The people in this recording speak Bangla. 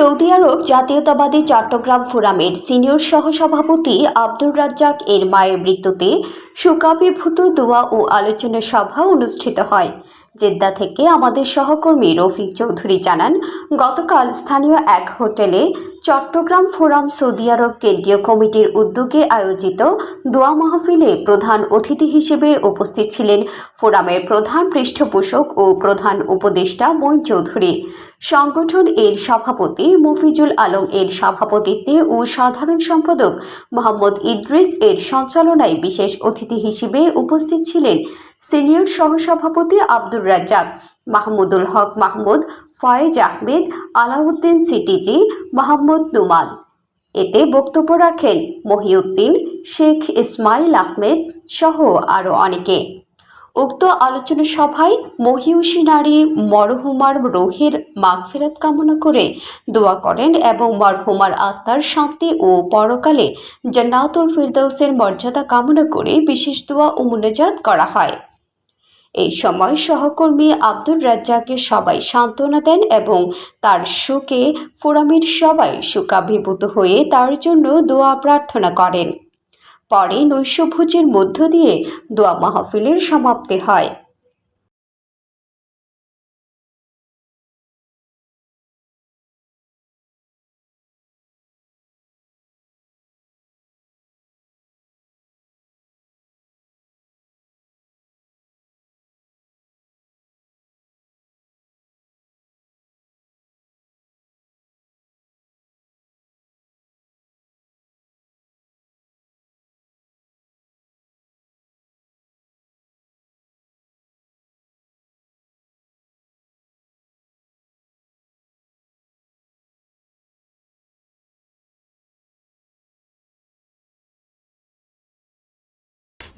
সৌদি আরব জাতীয়তাবাদী চট্টগ্রাম ফোরামের সিনিয়র সহসভাপতি আব্দুর রাজ্জাক এর মায়ের মৃত্যুতে সুকাবিভূত দোয়া ও আলোচনা সভা অনুষ্ঠিত হয়। জেদ্দা থেকে আমাদের সহকর্মী রফিক চৌধুরী জানান, গতকাল স্থানীয় এক হোটেলে চট্টগ্রাম ফোরাম সৌদি আরব কেন্দ্রীয় কমিটির উদ্যোগে আয়োজিত দোয়া মাহফিলে প্রধান অতিথি হিসেবে উপস্থিত ছিলেন ফোরামের প্রধান পৃষ্ঠপোষক ও প্রধান উপদেষ্টা মঈন চৌধুরী। সংগঠন এর সভাপতি মফিজুল আলম এর সভাপতিত্বে ও সাধারণ সম্পাদক মোহাম্মদ ইদ্রিস এর সঞ্চালনায় বিশেষ অতিথি হিসেবে উপস্থিত ছিলেন সিনিয়র সহসভাপতি আব্দুর রাজ্জাক মাহমুদুল হক মাহমুদ, ফয়েজ আহমেদ, আলাউদ্দিন সিটিজি মোহাম্মদ নুমান এতে বক্তব্য রাখেন মহিউদ্দিন, শেখ ইসমাইল আহমেদ সহ আরও অনেকে। উক্ত আলোচনা সভায় মহিউসী নারী মরহুমার রোহের মাগফিরাত কামনা করে দোয়া করেন এবং মরহুমার আত্মার শান্তি ও পরকালে জান্নাতুল ফিরদৌসের মর্যাদা কামনা করে বিশেষ দোয়া ও মুনাজাত করা হয়। এই সময় সহকর্মী আব্দুর রাজ্জাকে সবাই সান্ত্বনা দেন এবং তার শোকে ফোরামের সবাই শোকাভিভূত হয়ে তার জন্য দোয়া প্রার্থনা করেন। পরে নৈশভোজের মধ্য দিয়ে দোয়া মাহফিলের সমাপ্তি হয়।